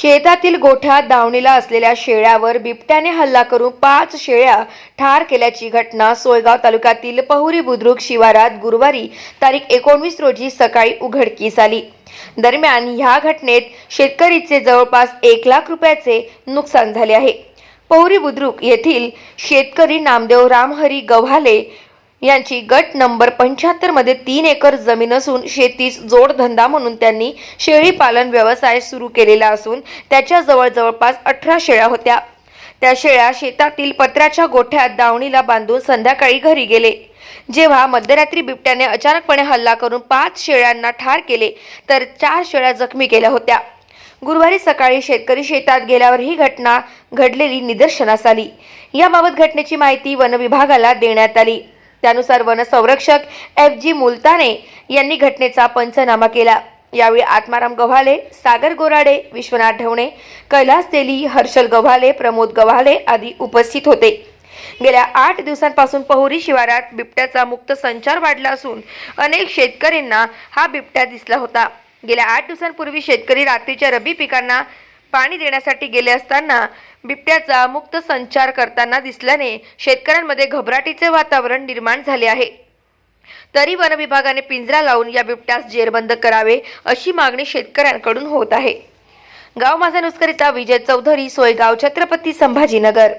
शेतातील गोठ्यात दावणीला असलेल्या शेळ्यावर बिबट्याने हल्ला करून पाच शेळ्या ठार केल्याची घटना सोयगाव तालुक्यातील पहुरी बुद्रुक शिवारात गुरुवारी तारीख एकोणवीस रोजी सकाळी उघडकीस आली. दरम्यान ह्या घटनेत शेतकरीचे जवळपास एक लाख रुपयाचे नुकसान झाले आहे. पौरी बुद्रुक येथील शेतकरी नामदेव रामहरी गव्हाले यांची गट नंबर पंच्याहत्तरमध्ये तीन एकर जमीन असून शेतीस जोडधंदा म्हणून त्यांनी शेळी पालन व्यवसाय सुरू केलेला असून त्याच्याजवळ जवळपास अठरा शेळ्या होत्या. त्या शेळ्या शेतातील पत्र्याच्या गोठ्यात दावणीला बांधून संध्याकाळी घरी गेले. जेव्हा मध्यरात्री बिबट्याने अचानकपणे हल्ला करून पाच शेळ्यांना ठार केले तर चार शेळ्या जखमी केल्या होत्या. गुरुवारी सकाळी शेतकरी शेतात गेल्यावर ही घटना घडलेली निदर्शनास आली. याबाबत घटनेची माहिती वनविभागाला देण्यात आली. त्यानुसार वनसंरक्षक एफ जी मुलताने यांनी घटनेचा पंचनामा केला. यावेळी आत्माराम गव्हाले सागर गोराडे विश्वनाथ ढवणे कैलास तेली हर्षल गव्हाले प्रमोद गव्हाले आदी उपस्थित होते. गेल्या आठ दिवसांपासून पहुरी शिवारात बिबट्याचा मुक्त संचार वाढला असून अनेक शेतकऱ्यांना हा बिबट्या दिसला होता. गेल्या आठ दिवसांपूर्वी शेतकरी रात्रीच्या रब्बी पिकांना पाणी देण्यासाठी गेले असताना बिबट्याचा मुक्त संचार करताना दिसल्याने शेतकऱ्यांमध्ये घबराटीचे वातावरण निर्माण झाले आहे. तरी वन विभागाने पिंजरा लावून या बिबट्यास जेरबंद करावे अशी मागणी शेतकऱ्यांकडून होत आहे. गाव माझा नुस्करिता विजय चौधरी सोयगाव छत्रपती संभाजीनगर.